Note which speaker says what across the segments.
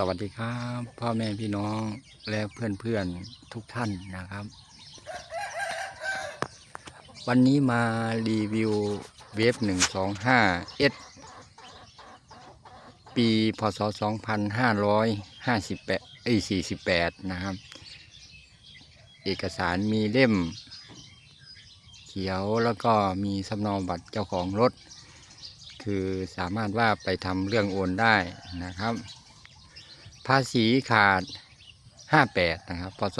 Speaker 1: สวัสดีครับ พ่อแม่พี่น้องและเพื่อนๆทุกท่านนะครับ วันนี้มารีวิวเวฟหนึ่งสองห้าเอสปีพศสองพันห้าร้อยห้าสิบแปดเอ้ยสี่สิบแปดนะครับ เอกสารมีเล่ม เขียวแล้วก็มีสำเนาบัตรเจ้าของรถ คือสามารถว่าไปทำเรื่องโอนได้นะครับ ภาษีขาด 58 นะครับ พศ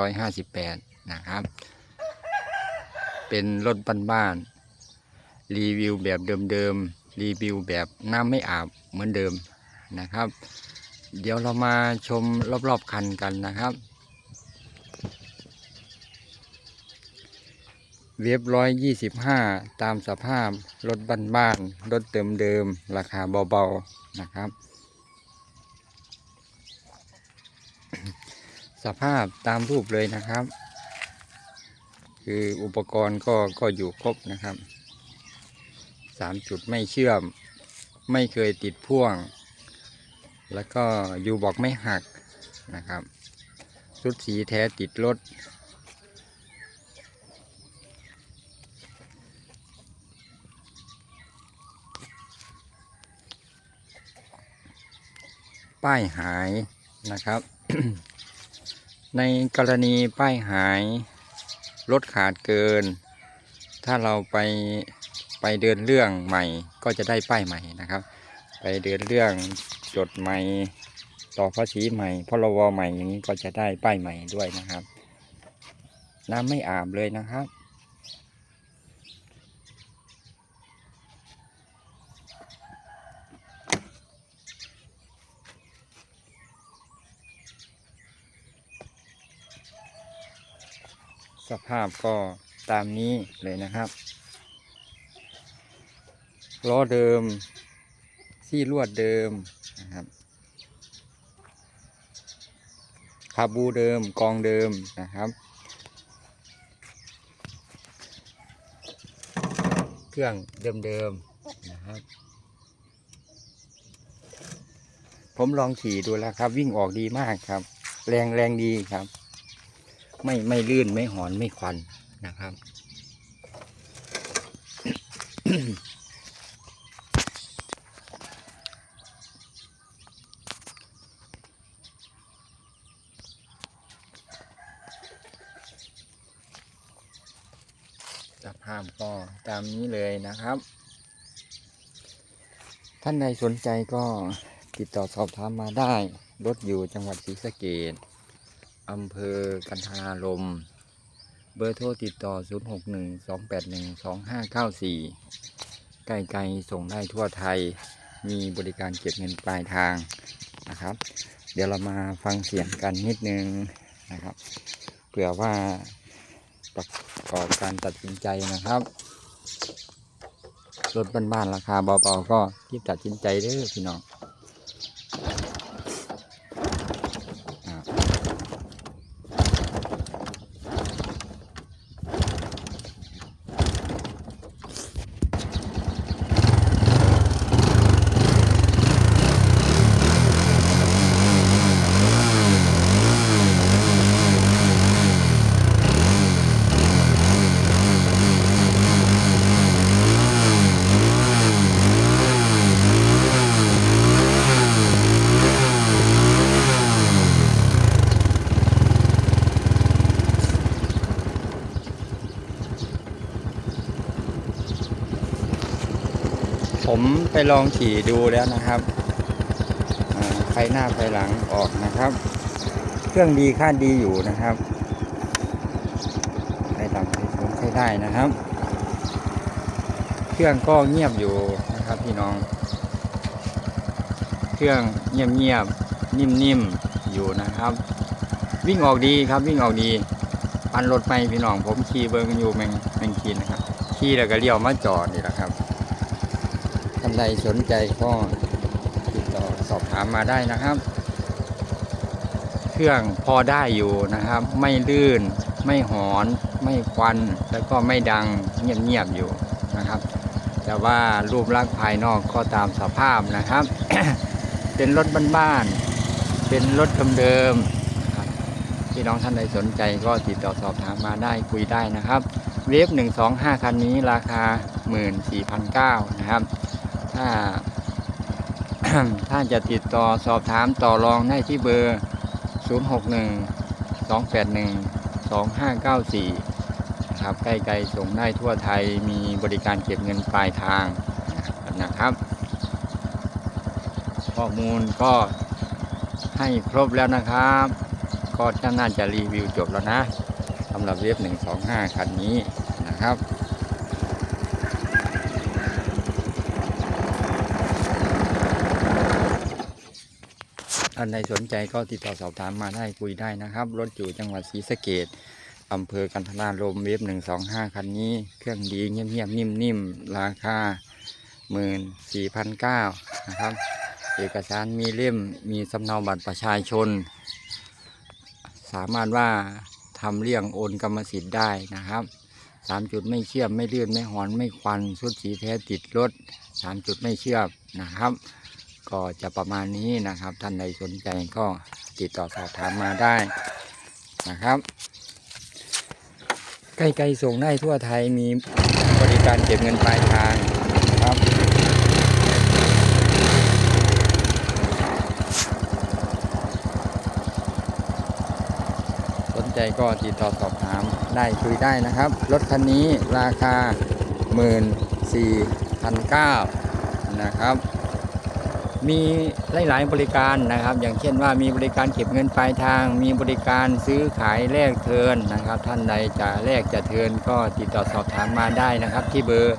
Speaker 1: 2558 นะครับ เป็นรถบ้านๆ รีวิวแบบเดิมๆ รีวิวแบบน้ำไม่อาบเหมือนเดิมนะครับ เดี๋ยวเรามาชมรอบๆ คันกันนะครับ เว็บร้อยยี่สิบห้าตามสภาพ รถบ้านๆ รถเต็มเดิม ราคาเบาๆ นะครับ สภาพตามรูปเลยนะครับ คืออุปกรณ์ก็ก็อยู่ครบนะครับสามจุดไม่เชื่อม ไม่เคยติดพ่วง แล้วก็ยูบอกไม่หักนะครับชุดสีแท้ติดรถป้ายหายนะครับ ในกรณีป้ายหายรถขาดเกิน ถ้าเราไปไปเดินเรื่องใหม่ ก็จะได้ป้ายใหม่นะครับ ไปเดินเรื่องจดใหม่ต่อภาษีใหม่พรบใหม่อย่างนี้ก็จะได้ป้ายใหม่ด้วยนะครับ น้ำไม่อาบเลยนะครับ สภาพก็ตามนี้เลยนะครับล้อเดิมซี่ลวดเดิมนะครับคาบูเดิมกองเดิมนะครับ เครื่องเดิมๆนะครับ ผมลองขี่ดูแล้วครับ วิ่งออกดีมากครับ แรงแรงดีครับ ไม่ไม่ลื่นไม่หอนไม่ควันนะครับสภาพก็ตามนี้เลยนะครับ ท่านใดสนใจก็ติดต่อสอบถามมาได้ รถอยู่จังหวัดศรีสะเกษ อำเภอกันทารารมเบอร์โทรติดต่อ 0612812594 ใกล้ๆส่งได้ทั่วไทย มีบริการเก็บเงินปลายทางนะครับ เดี๋ยวเรามาฟังเสียงกันนิดนึงนะครับ เผื่อว่าประกอบการตัดสินใจนะครับรถบ้านๆราคาเบาๆก็รีบตัดสินใจเด้อพี่น้อง ไปลองขี่ดูแล้วนะครับไฟหน้าไฟหลังออกนะครับ เครื่องดีค่าดีอยู่นะครับไฟต่ำไฟสูงใช้ได้นะครับ เครื่องก็เงียบอยู่นะครับพี่น้อง เครื่องเงียบเงียบๆนิ่มๆอยู่นะครับ วิ่งออกดีครับวิ่งออกดีปันรถไปพี่น้องผมขี่เบิงอยู่แมงแมงคีนะครับขี่แล้วก็เลี้ยวมาจอดนี่แหละครับ ดสนใจก็ติดต่อสอบถามมาได้นะครับ เครื่องพอได้อยู่นะครับ ไม่ลื่น ไม่หอน ไม่ควัน แล้วก็ไม่ดังเงียบๆอยู่นะครับ แต่ว่ารูปลักษณ์ภายนอกก็ตามสภาพนะครับ เป็นรถบ้านๆเป็นรถเดิมๆพี่น้องท่านใดสนใจก็ติดต่อสอบถามมาได้คุยได้นะครับเวฟ125 คันนี้ราคา 14,900นะครับ ถ้าถ้านจะติดต่อสอบถามต่อรองได้ที่เบอร์ 061 281 2594ครับใกล้ๆส่งได้ทั่วไทยมีบริการเก็บเงินปลายทางนะครับ ข้อมูลก็ให้ครบแล้วนะครับ ก็น่าจะรีวิวจบแล้วนะสำหรับเว็บ125 คันนี้นะครับ ท่านใดสนใจก็ติดต่อสอบถามมาได้คุยได้นะครับ รถอยู่จังหวัดศรีสะเกดอำเภอกันทราลมเว็บ125คันนี้ เครื่องดีเงียบๆนิ่มๆ ราคา14,900นเก้านะครับ เอกสารมีเล่มมีสำเนาบัตรประชาชน สามารถว่าทำเรื่องโอนกรรมสิทธิ์ได้นะครับสามจุดไม่เชื่อมไม่เลื่อนไม่หอนไม่ควันชุดสีแท้ติดรถสามจุดไม่เชื่อมนะครับ ก็จะประมาณนี้นะครับ ท่านใดสนใจก็ติดต่อสอบถามมาได้นะครับ ใกล้ๆส่งได้ทั่วไทยมีบริการเก็บเงินปลายทางนะครับ สนใจก็ติดต่อสอบถามได้คุยได้นะครับ รถคันนี้ราคา 14,900นะครับ มีหลาย ๆ บริการนะครับ อย่างเช่นว่ามีบริการเก็บเงินปลายทาง มีบริการซื้อขายแลกเทินนะครับ ท่านใดจะแลกจะเทินก็ติดต่อสอบถามมาได้นะครับ ที่เบอร์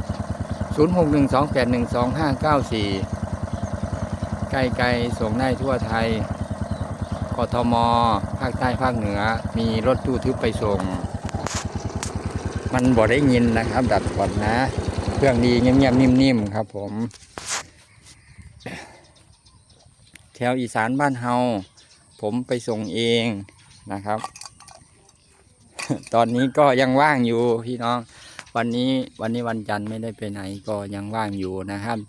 Speaker 1: 0612812594 ใกล้ๆส่งได้ทั่วไทยกทม ภาคใต้ภาคเหนือ มีรถตู้ทึบไปส่ง มันบ่ได้ยินนะครับ ดัดก่อนนะ เครื่องดีเงียบๆนิ่มๆครับผม ถวอีสานบ้านเฮาผมไปส่งเองนะครับ ตอนนี้ก็ยังว่างอยู่พี่น้อง วันนี้วันนี้วันจันทร์ไม่ได้ไปไหนก็ยังว่างอยู่นะครับ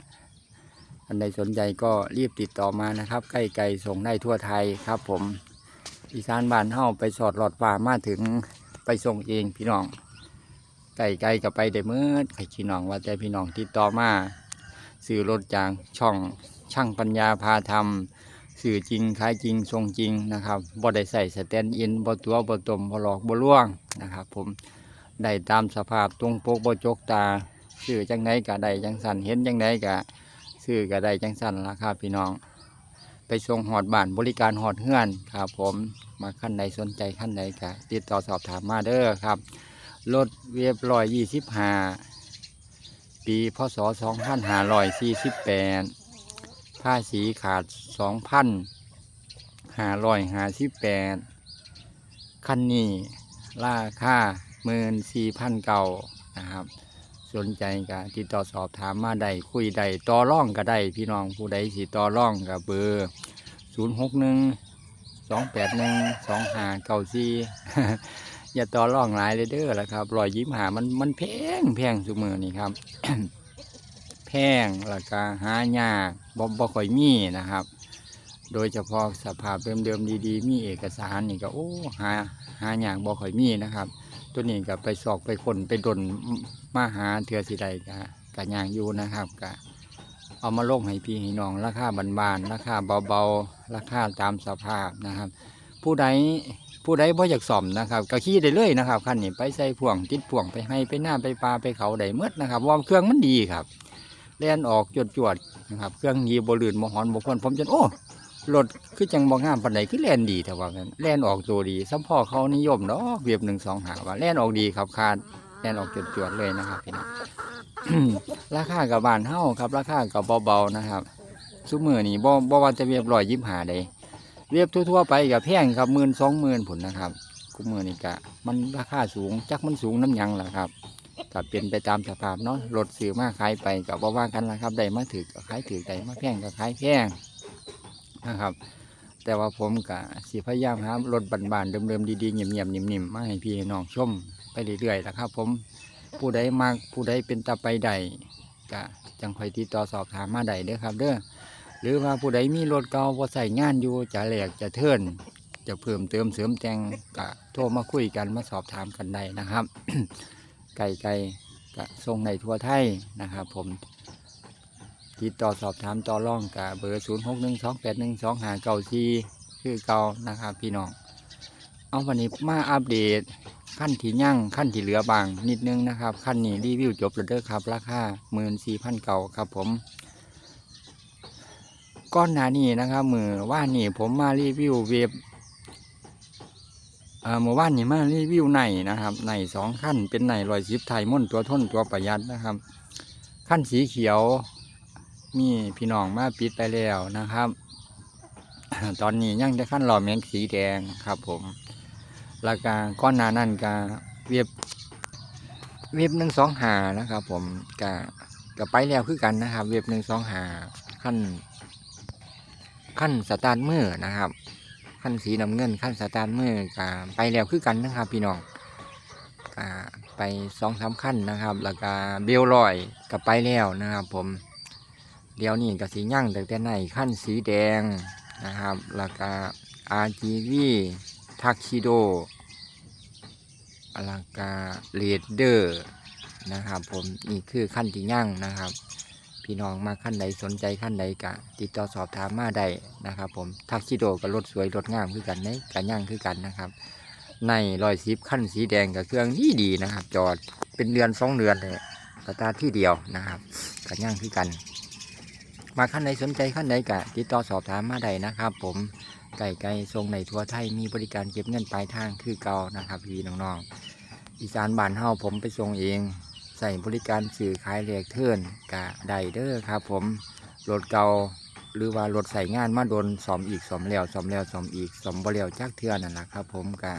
Speaker 1: อันใดสนใจก็รีบติดต่อมานะครับ ใกล้ไกลส่งได้ทั่วไทยครับ ผมอีสานบ้านเฮาไปสอดหลอดฟ้ามาถึงไปส่งเองพี่น้องไกลไกลกับไปได้เมื่อใครพี่น้องว่าแต่พี่น้องติดต่อมาซื้อรถจากช่อง ช่างปัญญาพาทำสื่อจริงขายจริงทรงจริงนะครับบ่ได้ใส่สแตนอินบ่ตัวบ่ตมบ่หลอกบ่ล่วงนะครับ ผมได้ตามสภาพตรงปกบ่จกตาซื้อจังไดก็ได้จังสันเห็นจังไดก็ซื้อก็ได้จังสันละครับพี่น้อง ไปส่งหอดบ้านบริการหอดเฮือนครับ ผมมาขั้นใดสนใจขั้นใดก็ติดต่อสอบถามมาเด้อครับรถเวียบร้อยยี่สิบห้าปีพศสองพันห้าร้อยสี่สิบแปด ภาษีขาดสองพันหารอยหาสิบแปดคันนี้ราคาหมื่นสี่พันเก่านะครับ สนใจก็ติดต่อสอบถามมาได้คุยได้ต่อร่องก็ได้พี่น้องผู้ใดสิต่อร่องกับเบอร์ศูนย์หกหนึ่งสองแปดหนึ่งสองห้าเก้าสี่อย่าต่อร่องหลายเลยเด้อละครับรอยยิ้มหามันมันแพงแพงสุมือนี่ครับ พงแล้วก็หายากบ่บ่ค่อยมีนะครับ โดยเฉพาะสภาพเดิมๆดีๆ มีเอกสารนี่ก็โอ้หาหายากบ่ค่อยมีนะครับ ตัวนี้ก็ไปสอกไปคนไปดนมาหาเถือสิใดกะกะยางอยู่นะครับกะเอามาลงให้พี่ให้น้องราคาบานๆราคาเบาๆราคาตามสภาพนะครับ ผู้ใดผู้ใดบ่อยากซ่อมนะครับก็ขี่ได้เลยนะครับคันนี้ไปใส่พ่วงติดพ่วงไปให้ไปหน้าไปปลาไปเขาได้เมดนะครับวอมเครื่องมันดีครับ แล่นออกจวดๆนะครับ เครื่องดีบ่ลื่นบ่หอนบ่พ่นผมจนโอ้รถคือจังบ่งามปานใดคือแล่นดีแต่ว่าแล่นออกตัวดีสัมพ่อเขานิยมดอกเวียบหนึ่งสองหาว่าแล่นออกดีครับคาดแล่นออกจวดๆเลยนะครับพี่น้องราคากับบานเฮาครับ ราคากับเบาๆนะครับซุ้มือนี่บ่บ่ว่าจะเวียบร้อยยิบหาใดเวียบทั่วๆไปกับแพงครับหมื่นสองหมื่นผุนนะครับกุมือนี่กะมันราคาสูงจักมันสูงน้ำหยังล่ะครับ ก็เป็นไปตามสภาพเนาะรถซื้อมาขายไปกับว่าว่ากันละครับได้มาถือก็ขายถือได้มาแพงก็ขายแพงนะครับ แต่ว่าผมกะสิพยายามครับรถบานๆเดิมๆดีๆเงียบๆนิ่มๆมาให้พี่ให้น้องชมไปเรื่อยๆนะครับ ผมผู้ใดมากผู้ใดเป็นตาไปใดกะจังคอยติดต่อสอบถามมาใดเด้อครับเด้อหรือว่าผู้ใดมีรถเก่าบ่ใส่งานอยู่จะแหลกจะเทิร์นจะเพิ่มเติมเสริมแต่งก็โทรมาคุยกันมาสอบถามกันได้นะครับ ไก่ไก่ก็ส่งในทั่วไทยนะครับ ผมติดต่อสอบถามต่อรองกับเบอร์ 0 6 1 2 8 1 2 5 9 4 คือเก่านะครับ พี่น้อง เอาวันนี้มาอัปเดตขั้นที่ยั่งขั้นที่เหลือบางนิดนึงนะครับขั้นนี้รีวิวจบแล้วเด้อครับ ราคาหมื่นสี่พันเก่าครับผม ก้อนหนานี้นะครับมือว่านี่ผมมารีวิวเว็บ เมื่อวานนี่มารีวิวในนะครับในสองขั้นเป็นในรอยซิปไทยม่นตัวทนตัวประหยัดนะครับ ขั้นสีเขียวมีพี่น้องมาปิดไปแล้วนะครับ ตอนนี้ยังจะขั้นหล่อแม็กสีแดงครับผมแล้วก็ก้อนนานั่นก็เว็บเว็บหนึ่งสองหานะครับ ผมก็ก็ไปแล้วคือกันนะครับ เว็บหนึ่งสองหาขั้นขั้นสตาร์ทมือนะครับ ขั้นสีน้ำเงินขั้นสตาร์ทมือก็ไปแล้วคือกันนะครับ พี่น้องก็ไปสองสามขั้นนะครับ แล้วก็เบลลอยก็ไปแล้วนะครับ ผมเดี๋ยวนี้ก็สียั่งแต่แต่ในขั้นสีแดงนะครับ แล้วก็ RGV ทักซิโดอลังกาเรดเดอร์นะครับ ผมนี่คือขั้นที่ยั่งนะครับ พี่น้องมาขั้นใดสนใจขั้นใดกะ ติดต่อสอบถามมาได้นะครับ ผมทักซิโดกับรถสวยรถงามคือกันในกันยั่งคือกันนะครับ ในรอยซิปขั้นสีแดงกับเครื่องที่ดีนะครับ จอดเป็นเดือนสองเดือนเลยสตาร์ที่เดียวนะครับกันยั่งคือกัน มาขั้นใดสนใจขั้นใดกะ ติดต่อสอบถามมาได้นะครับ ผมไก่ไก่ทรงในทัวไทยมีบริการเก็บเงินปลายทางคือเก่านะครับพี่น้องๆอีสานบ้านเฮาผมไปส่งเอง ส่บริการสื่อขายแลกเทินกะไดเดอร์ครับผมรถเก่าหรือว่ารถใส่งานมาโดนสอมอีกสอมแล้วสอมแล้วสอมอีกสอมบ่แล้วจักเทื่อนั่นแหละครับ ผมกะ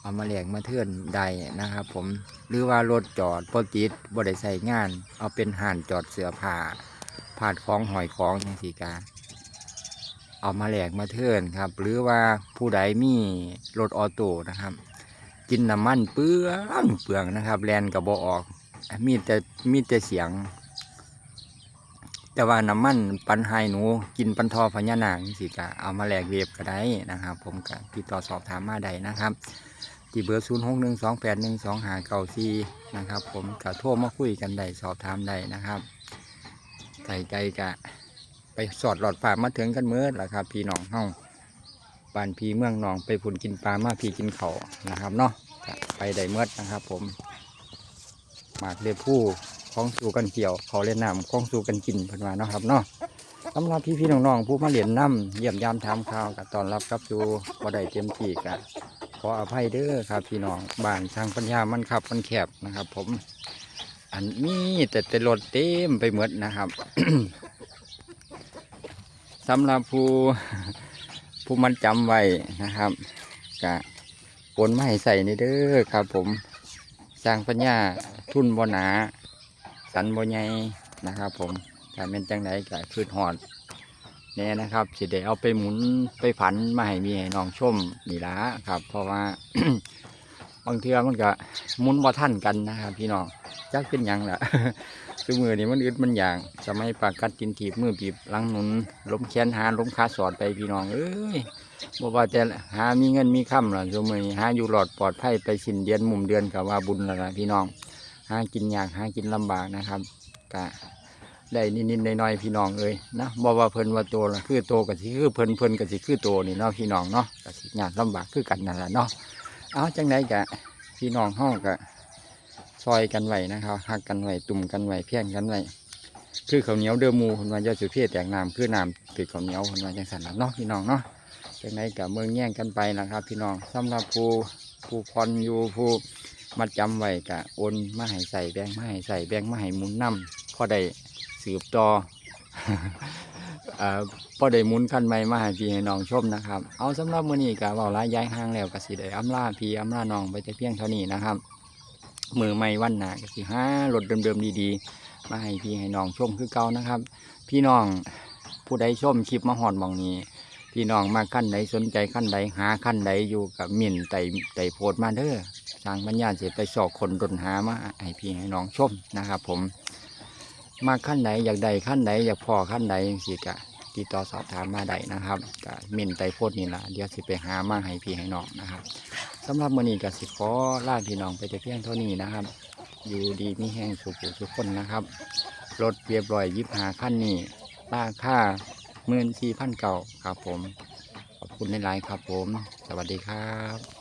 Speaker 1: เอามาแหลกมาเทิร์นใดนะครับ ผมหรือว่ารถจอดปติดบ่ได้ใส่งาน เอาเป็นห่านจอดเสือผ้าผาดของหอยของจังสีกาเอามาแหลกมาเทิร์นครับ หรือว่าผู้ใดมีรถออโต้นะครับ กินน้ำมันเปลืองเปลืองนะครับแลนกับบออก มีแต่มีแต่เสียง แต่ว่าน้ำมันปันไฮหนูกินปันทอพญานาคสิกะเอามาแหลกเวฟก็ได้นะครับ ผมก็ติดต่อสอบถามมาได้นะครับที่เบอร์ศูนย์หกหนึ่งสองแปดหนึ่งสองหาเก้าซีนะครับ ผมก็โทรมาคุยกันได้สอบถามได้นะครับไก่ไก่กะไปสอดหลอดฝามาถึงกันเมื่อละครับ พี่น้องเฮาบ้านพี่เมืองนองไปผุนกินปลามาพี่กินเขานะครับเนาะไปได้เมื่อนะครับ ผม หมากเลผู้คล้องสู่กันเกี่ยว เขาเล่นน้ำคล้องสู่กันกินเพิ่นว่าเนาะครับเนาะสำหรับพี่พี่น้องๆผู้มาเรียนน้ำเยี่ยมยามถามข่าวกับตอนรับกับสู่บ่ได้เต็มที่กะขออภัยเด้อครับ พี่น้องบ้านทางปัญญามันขับมันแคบนะครับ ผม อันนี้แต่แต่รถเต็มไปหมดนะครับสำหรับผู้ผู้มันจำไว้นะครับกะโอนมาให้ใส่นี่เด้อครับ ผมสร้างปัญญา ทุนบ่หนา สันบ่ใหญ่นะครับ ผมถ้าเป็นจังไดก็คืดหอดแน่นะครับสิได้เอาไปหมุนไปผันมาให้มีให้น้องชมนี่ละครับ เพราะว่าบางเทือมันก็หมุนบ่ทันกันนะครับ พี่น้องจักเป็นยังล่ะคือมือนี่มันอึดมันอย่างสมัยปากกัดกินถีบมือบีบลังหนุนล้มแขนหาล้มขาสอดไปพี่น้อง เอ้ยบอกว่าแต่หามีเงินมีค่ำหรอสมัยหาอยู่หลอดปลอดภัยไปสินเดือนมุมเดือนกับว่าบุญแล้วนะพี่น้อง หากินยากหากินลำบากนะครับกะได้นิดๆหน่อยๆพี่น้องเอ้ยนะบอกว่าเพิ่นว่าโตละคือโตกับสิคือเพิ่นเพิ่นกับสิคือโตนี่เนาะพี่น้องเนาะกับสิยากลำบากคือกันนั่นแหละเนาะเอาจังไดกะพี่น้องห้องกะซอยกันไว้นะครับหักกันไว้ตุ่มกันไว้เพียงกันไว้คือข้าวเหนียวเดือมูคนว่าจะสุเพียแตกน้ำคือน้ำคือข้าวเหนียวคนว่าจังสันละเนาะพี่น้องเนาะจังไดกับเมืองแย่งกันไปนะครับ พี่น้องสำหรับผู้ผู้พรอยู่ผู้ มัดจำไว้กะโอนมาให้ใส่แบงมาให้ใส่แบงมาให้หมุนน้ำพอได้สืบต่ออ่พอได้หมุนคันใหม่มาให้พี่ให้น้องชมนะครับ เอาสำหรับมื้อนี้กะว่าลายย้ายห้างแล้วก็สิได้อำลาพี่อำลาน้องไปแต่เพียงเท่านี้นะครับมือไม่วันหนาก็สิห้ารถเดิมๆดีๆ มาให้พี่ให้น้องชมคือเก่านะครับ พี่น้องผู้ใดชมคลิปมาหอดหมองนี้พี่น้องมาขั้นใดสนใจขั้นใดหาขั้นใดอยู่กับมิ่นไต่ไต่โพดมาเด้อ สร้างปัญญาเสียไปสอกคนดนหามาให้พี่ให้น้องชมนะครับ ผม มาขั้นใดอยากใดขั้นใดอยากพอขั้นใดสิกะติดต่อสอบถามมาได้นะครับก็ม่นไตโพดนี่ละเดี๋ยวสิไปหามาให้พี่ให้น้องนะครับสำหรับมื้อนี้ก็สิขอลาพี่น้องไปแต่เพียงเท่านี้นะครับ อยู่ดีมีแห้งสุขทุกคนนะครับรถเรียบร้อยยิบหาขั้นนี้ราคาหมื่นสี่พันเก่าครับผม ขอบคุณในไลน์ครับผม สวัสดีครับ